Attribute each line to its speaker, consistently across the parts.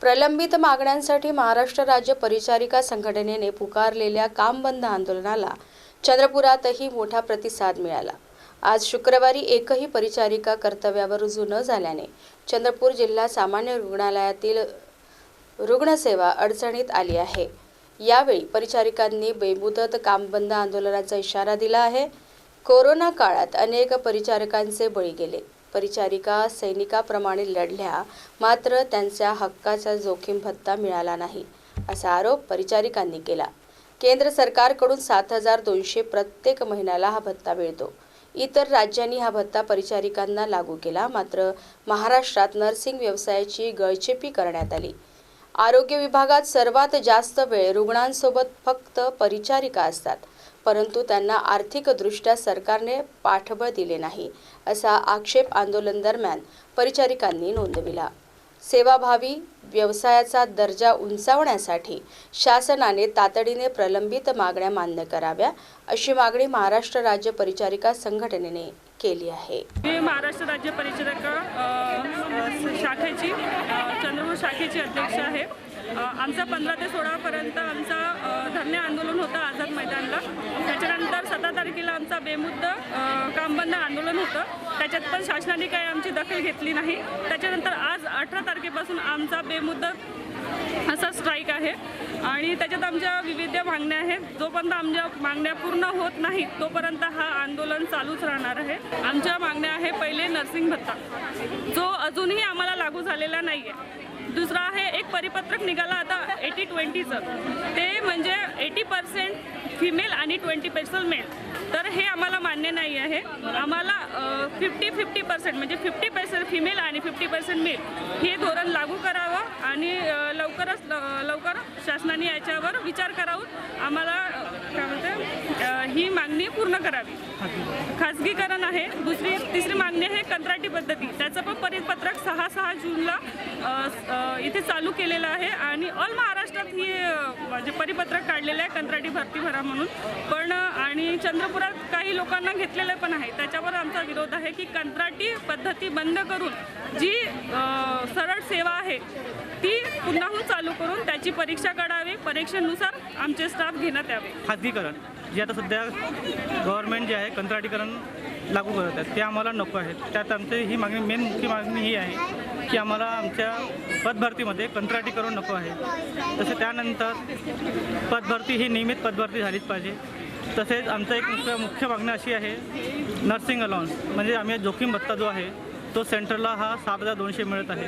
Speaker 1: प्रलंबित मागण्यांसाठी महाराष्ट्र राज्य परिचारिका संघटनेने पुकारलेल्या काम बंद आंदोलनाला चंद्रपुरातही मोठा प्रतिसाद मिळाला. आज शुक्रवारी एकही परिचारिका कर्तव्यावर रुजू न झाल्याने चंद्रपूर जिल्हा सामान्य रुग्णालयातील रुग्णसेवा अडचणीत आली आहे. यावेळी परिचारिकांनी बेमुदत कामबंद आंदोलनाचा इशारा दिला आहे. कोरोना काळात अनेक परिचारकांचे बळी गेले. परिचारिका सैनिकाप्रमाणे लढल्या मात्र त्यांच्या हक्काचा जोखीम भत्ता मिळाला नाही असा आरोप परिचारिकांनी केला. केंद्र सरकारकडून सात हजार दोनशे प्रत्येक महिन्याला हा भत्ता मिळतो. इतर राज्यांनी हा भत्ता परिचारिकांना लागू केला मात्र महाराष्ट्रात नर्सिंग व्यवसायाची गळचेपी करण्यात आली. आरोग्य विभागात सर्वात जास्त वेळ रुग्णांसोबत फक्त परिचारिका असतात. परंतु त्यांना आर्थिकदृष्ट्या सरकारने पाठबळ दिले नाही असा आक्षेप आंदोलन दरम्यान परिचारिकांनी नोंदविला. सेवाभावी व्यवसायाचा दर्जा उंचावण्यासाठी शासनाने तातडीने प्रलंबित मागण्या मान्य कराव्या अशी मागणी महाराष्ट्र राज्य परिचारिका संघटनेने केली आहे.
Speaker 2: मी महाराष्ट्र राज्य परिचारिका शाखेची चंद्रपूर शाखेची अध्यक्ष आहे. आमचा पंधरा ते सोळापर्यंत आमचा धरणे आंदोलन होतं आझाद तारखेला आमचा बेमुद्द कामबंद आंदोलन होतं. त्याच्यात पण शासनाने काही आमची दखल घेतली नाही. त्याच्यानंतर आज अठरा तारखेपासून आमचा बेमुद्द असा स्ट्राईक आहे. आणि त्याच्यात आमच्या विविध मागण्या आहेत. जोपर्यंत आमच्या मागण्या पूर्ण होत नाहीत तोपर्यंत हा आंदोलन चालूच राहणार आहे. आमच्या मागण्या आहे पहिले नर्सिंग भत्ता. जो अजूनही आम्हाला लागू झालेला नाही आहे दुसरा आहे एक परिपत्रक निघाला आता एटी ट्वेंटीचं ते म्हणजे एटी पर्सेंट फिमेल आणि ट्वेंटी पर्सेंट मेल तर हे आम्हाला मान्य नाही आहे. आम्हाला फिफ्टी फिफ्टी पर्सेंट म्हणजे फिफ्टी पर्सेंट फिमेल आणि फिफ्टी पर्सेंट मेल हे धोरण लागू करावं आणि लवकरच ल- लवकर शासनाने याच्यावर विचार करावून आम्हाला काय म्हणते ही मागणी पूर्ण करावी. खाजगीकरण आहे. दुसरी तिसरी मागणी आहे कंत्राटी पद्धती. त्याचं पण परिपत्रक सहा सहा जूनला इथे चालू केलेलं आहे आणि ऑल महाराष्ट्रात ही म्हणजे परिपत्रक काढलेलं आहे कंत्राटी भरती भरा म्हणून. पण आणि चंद्रपुरात काही लोकांना घेतलेलं पण आहे. त्याच्यावर आमचा विरोध आहे की कंत्राटी पद्धती बंद करून जी सरळ सेवा आहे ती पुन्हाहून चालू करून त्याची परीक्षा काढावी. परीक्षेनुसार आमचे स्टाफ घेण्यात यावे.
Speaker 3: खाजगीकरण जे आता सध्या गव्हर्नमेंट जे आहे कंत्राटीकरण लागू करत आहे ते आम्हाला नको आहे त्यात आमची ही मागणी मेन मुख्य मागणी ही आहे की आम्हाला आमच्या पदभरतीमध्ये कंत्राटीकरण नको आहे. तसे त्यानंतर पदभरती ही नियमित पदभरती झालीच पाहिजे. तसेच आमचं एक मुख्य मुख्य मागणी अशी आहे नर्सिंग अलाउन्स म्हणजे आम्ही जोखीम भत्ता जो आहे तो सेंटरला हा सात हजार दोनशे मिळत आहे.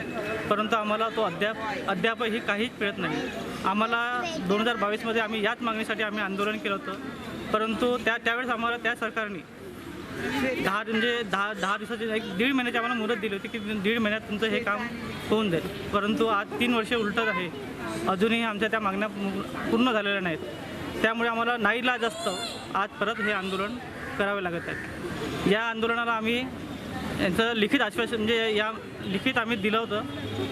Speaker 3: परंतु आम्हाला तो अद्याप अद्यापही काहीच मिळत नाही. आम्हाला दोन हजार बावीसमध्ये आम्ही याच मागणीसाठी आम्ही आंदोलन केलं होतं. परंतु त्या त्यावेळेस आम्हाला त्या सरकारने दहा म्हणजे दहा दहा दिवसाची एक दीड महिन्याची आम्हाला मुदत दिली होती की दीड महिन्यात तुमचं हे काम होऊन जाईल. परंतु आज तीन वर्षे उलटत आहे. अजूनही आमच्या त्या मागण्या पूर्ण झालेल्या नाहीत. त्यामुळे आम्हाला नाईलाज असतं आज परत हे आंदोलन करावे लागत आहे. या आंदोलनाला आम्ही यांचं लिखित आश्वासन म्हणजे या लिखित आम्ही दिलं होतं.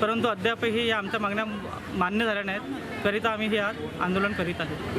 Speaker 3: परंतु अद्यापही या आमच्या मागण्या मान्य झाल्या नाहीत. करिता आम्ही हे आज आंदोलन करीत आहे.